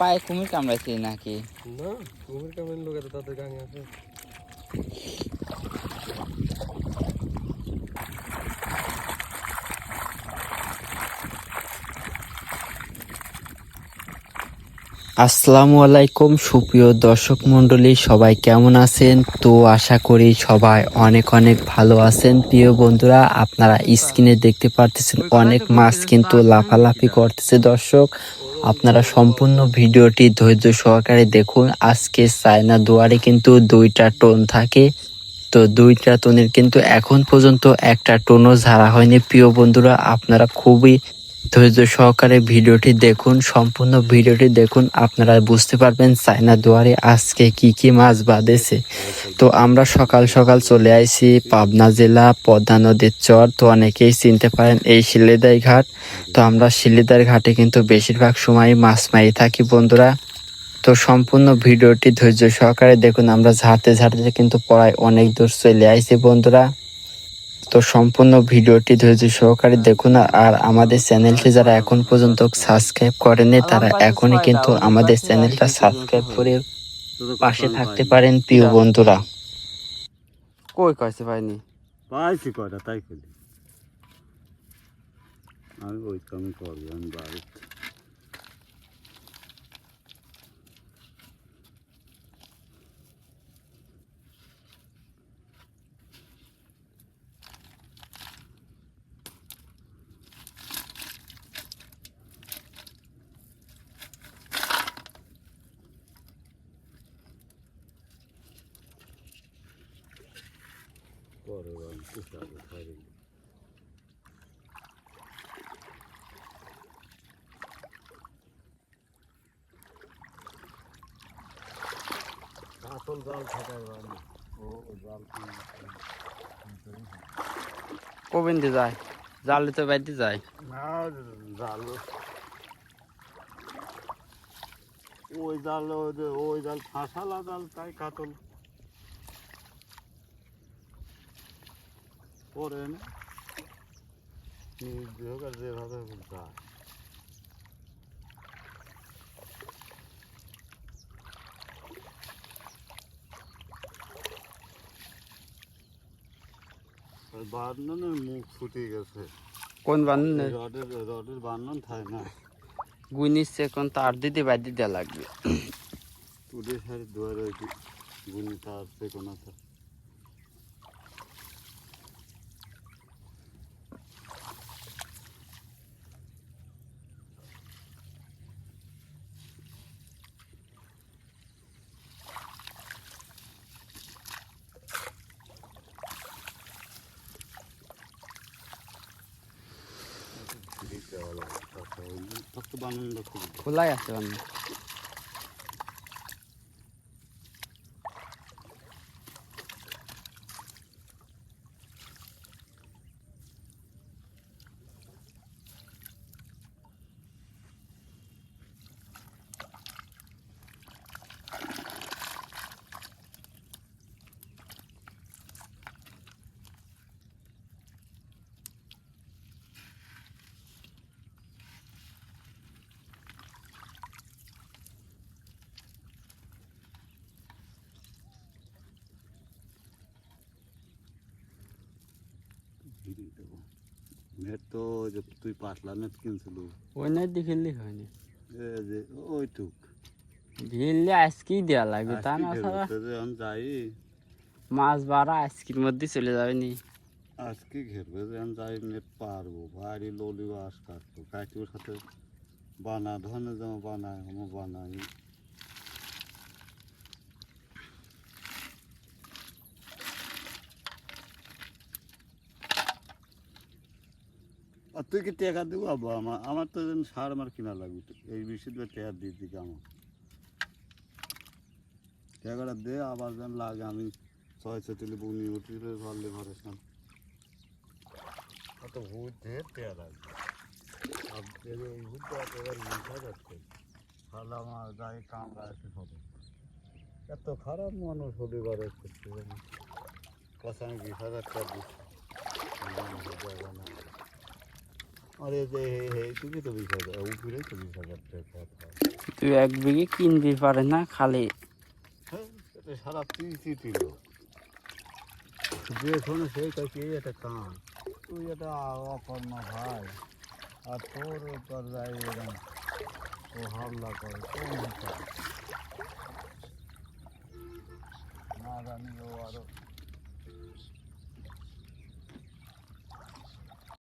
পায়ে কুমির কামড়াইছে নাকি না কুমির কামের লোক এত তাদের গাঙে আছে আসসালামু আলাইকুম, সুপ্রিয় দর্শক মণ্ডলী, সবাই কেমন আছেন? তো আশা করি সবাই অনেক অনেক ভালো আছেন। প্রিয় বন্ধুরা, আপনারা স্ক্রিনে দেখতে পারতেছেন অনেক মাছ কিন্তু লাফালাফি করতেছে দর্শক। আপনারা সম্পূর্ণ ভিডিওটি ধৈর্য সহকারে দেখুন। আজকে চায়না দুয়ারে কিন্তু দুইটা টোন থাকে। তো দুইটা টোনের কিন্তু এখন পর্যন্ত একটা টোনও ঝাড়া হয়নি। প্রিয় বন্ধুরা, আপনারা খুবই ধৈর্য সহকারে ভিডিওটি দেখুন, সম্পূর্ণ ভিডিওটি দেখুন, আপনারা বুঝতে পারবেন চায়না দুয়ারে আজকে কি কি মাছ বাঁধেছে। তো আমরা সকাল সকাল চলে আইছি পাবনা জেলা, পদ্মা নদীর চর, তো অনেকেই চিনতে পারেন এই শিলেদাই ঘাট। তো আমরা শিলেদার ঘাটে কিন্তু বেশিরভাগ সময় মাছ মারি থাকি বন্ধুরা। তো সম্পূর্ণ ভিডিওটি ধৈর্য সহকারে দেখুন, আমরা ঝাড়তে ঝাড়তে কিন্তু পড়ায় অনেক দূর চলে আইছি বন্ধুরা। তো সম্পূর্ণ ভিডিওটি ধৈর্য সহকারে দেখুন আর আমাদের চ্যানেলটি যারা এখন পর্যন্ত সাবস্ক্রাইব করেনি তারা এখনই কিন্তু আমাদের চ্যানেলটা সাবস্ক্রাইব করে পাশে থাকতে পারেন প্রিয় বন্ধুরা। কই কইছে পাইনি পাইছি কয়টা তাই করি আমি ওই কাম করব আমি বাড়িতে। পরে আমি পুষাবো খাইলে কাতল জাল খাটাই ও ও জাল কবিন দিয়ে যায় জালে তো বাইতে যায় না জাল ওই জাল ওই জাল ফাঁসালা জাল তাই কাতল পরে না আর যেভাবে যায় মুখ ফুটে গেছে। কোন বান্ধন রডের রডের বান্ধন থাকে না। গুই নিচ্ছে কোন তার দিতে বাইতে দেওয়া লাগবে। তুলে সারি দুয়ারে গুনি তার সে কোনো খোলাই আছে বান্ধন দেবো তো ওই যে তুই পাতলা নেট কিনছিল। ওই নাই দেখিলি হয়নি ওইটুক। ভিড়লে আজকেই দেওয়া লাগবে তা না যাই। মাছ বাড়া আজকের মধ্যে চলে যাবে নি। আজকে ঘেরবে যে আমি যাই নেট পারব। বাড়ি ললি বাস কাটবো। কাটিওর সাথে বানা ধনে যেমন বানায় আমার বানাই। আর তুই কি টেকা দেবো? আব্বা, আমার আমার তো যেন সার আমার কিনা লাগবে। এই বিষয়ে তো টেকা দিয়ে দিকে আমার টেকাটা দে, আবার যেন লাগে, আমি ছয় চটিলে বুনি উঠিলে ধরলে ঘরে সাম অত ভূত ঢের টেকা লাগবে। আর এই ভূতটা মিঠা যাচ্ছে। তাহলে আমার গায়ে কামড়া এসে হবে এত খারাপ মানুষ হতে পারে কথা আমি বিশ হাজার টাকা দিচ্ছি। তুই এক বিঘে কিনবি পারে না খালি। হ্যাঁ সারা তিরিশই ছিল। যে শোনো সেই কাছে এটা কাম তুই এটা অকর্মা ভাই। আর তোর তোর যায় এরকম ও হামলা করে কোন না জানি ও আরও